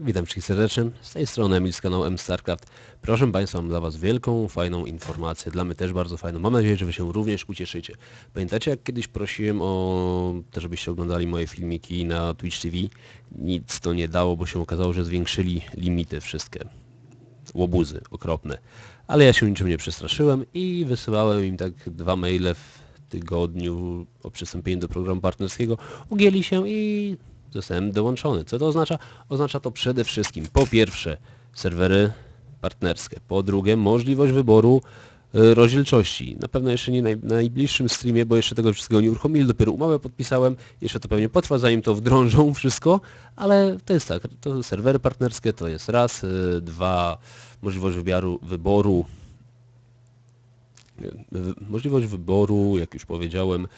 Witam wszystkich serdecznie. Z tej strony Emil z kanału M StarCraft. Proszę Państwa, mam dla Was wielką, fajną informację. Dla mnie też bardzo fajną. Mam nadzieję, że Wy się również ucieszycie. Pamiętacie, jak kiedyś prosiłem o to, żebyście oglądali moje filmiki na Twitch TV? Nic to nie dało, bo się okazało, że zwiększyli limity wszystkie. Łobuzy, okropne. Ale ja się niczym nie przestraszyłem i wysyłałem im tak dwa maile w tygodniu o przystąpieniu do programu partnerskiego. Ugięli się i zostałem dołączony. Co to oznacza? Oznacza to przede wszystkim po pierwsze serwery partnerskie, po drugie możliwość wyboru y, rozdzielczości. Na pewno jeszcze nie na najbliższym streamie, bo jeszcze tego wszystkiego nie uruchomili, dopiero umowę podpisałem, jeszcze to pewnie potrwa zanim to wdrążą wszystko, ale to jest tak, to serwery partnerskie to jest raz, y, dwa, możliwość wyboru, wyboru y, możliwość wyboru, jak już powiedziałem,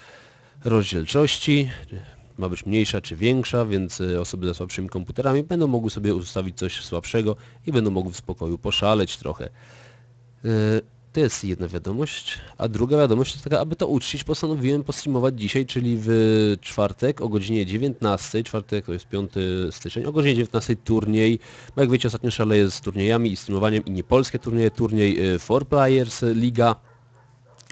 rozdzielczości, ma być mniejsza czy większa, więc y, osoby ze słabszymi komputerami będą mogły sobie ustawić coś słabszego i będą mogły w spokoju poszaleć trochę. Y, to jest jedna wiadomość, a druga wiadomość jest taka, aby to uczcić, postanowiłem postreamować dzisiaj, czyli w czwartek o godzinie 19, czwartek to jest 5 styczeń, o godzinie 19 turniej, bo jak wiecie ostatnio szaleję z turniejami i streamowaniem i nie polskie turnieje, turniej 4Players y, Liga,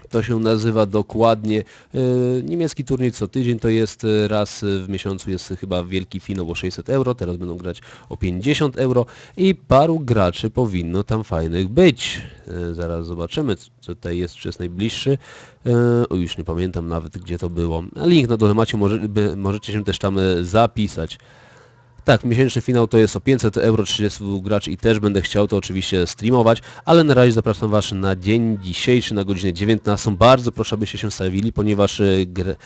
to się nazywa dokładnie. E, niemiecki turniej co tydzień to jest e, raz w miesiącu jest chyba wielki finał o 600 euro, teraz będą grać o 50 euro i paru graczy powinno tam fajnych być. E, zaraz zobaczymy co tutaj jest, czy jest najbliższy. O, już nie pamiętam nawet gdzie to było. Link na dole macie, może, możecie się też tam zapisać. Tak, miesięczny finał to jest o 500 euro 30 graczy i też będę chciał to oczywiście streamować, ale na razie zapraszam Was na dzień dzisiejszy na godzinę 19. Bardzo proszę, abyście się stawili, ponieważ e, gr... E,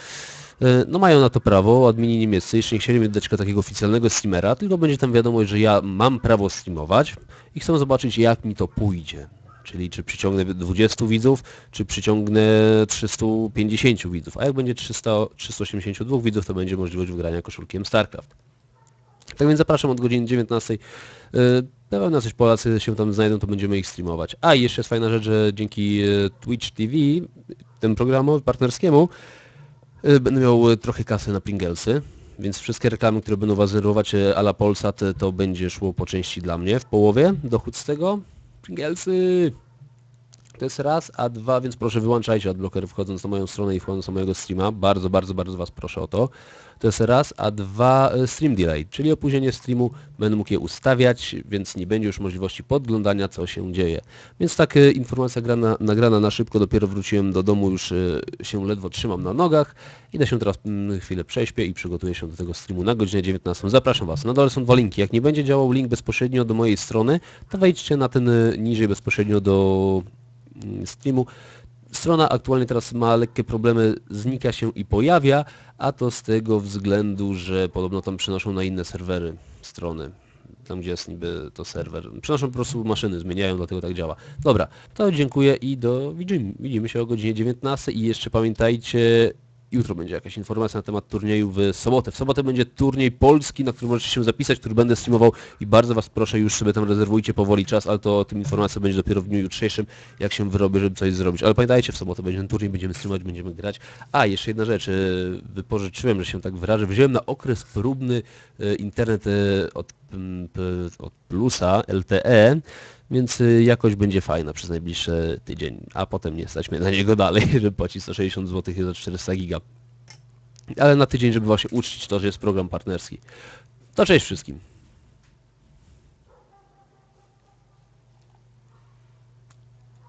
no mają na to prawo, admini niemieccy, jeszcze nie chcieli dać takiego oficjalnego streamera, tylko będzie tam wiadomość, że ja mam prawo streamować i chcę zobaczyć jak mi to pójdzie. Czyli czy przyciągnę 20 widzów, czy przyciągnę 350 widzów. A jak będzie 300, 382 widzów, to będzie możliwość wygrania koszulkiem StarCraft. Tak więc zapraszam od godziny 19. Na pewno coś Polacy się tam znajdą, to będziemy ich streamować. A i jeszcze jest fajna rzecz, że dzięki e, Twitch TV, temu programu partnerskiemu, e, będę miał trochę kasy na Pringlesy, więc wszystkie reklamy, które będą Was generować e, a la Polsat, to będzie szło po części dla mnie w połowie. Dochód z tego, Pringlesy, to jest raz, a dwa, więc proszę wyłączajcie adblocker wchodząc na moją stronę i wchodząc na mojego streama. Bardzo, bardzo, bardzo Was proszę o to. To jest raz, a dwa e, stream delay, czyli opóźnienie streamu. Będę mógł je ustawiać, więc nie będzie już możliwości podglądania, co się dzieje. Więc tak e, informacja grana, nagrana na szybko, dopiero wróciłem do domu, już e, się ledwo trzymam na nogach. Idę się teraz mm, chwilę prześpię i przygotuję się do tego streamu na godzinę 19. Zapraszam Was. Na dole są dwa linki. Jak nie będzie działał link bezpośrednio do mojej strony, to wejdźcie na ten niżej bezpośrednio do streamu. Strona aktualnie teraz ma lekkie problemy, znika się i pojawia, a to z tego względu, że podobno tam przenoszą na inne serwery strony. Tam gdzie jest niby to serwer. Przenoszą po prostu maszyny, zmieniają, dlatego tak działa. Dobra, to dziękuję i do widzimy. Widzimy się o godzinie 19 i jeszcze pamiętajcie, Jutro będzie jakaś informacja na temat turnieju w sobotę. W sobotę będzie turniej polski, na który możecie się zapisać, który będę streamował i bardzo Was proszę, już sobie tam rezerwujcie powoli czas, ale to o tym informacja będzie dopiero w dniu jutrzejszym, jak się wyrobię, żeby coś zrobić. Ale pamiętajcie, w sobotę będzie ten turniej, będziemy streamować, będziemy grać. A, jeszcze jedna rzecz, e, wypożyczyłem, że się tak wyrażę, wziąłem na okres próbny e, internet e, od, od Plusa LTE, więc y, jakość będzie fajna przez najbliższy tydzień, a potem nie stać mnie na niego dalej, żeby płacić 160 zł za 400 giga. Ale na tydzień, żeby właśnie uczcić to, że jest program partnerski. To cześć wszystkim.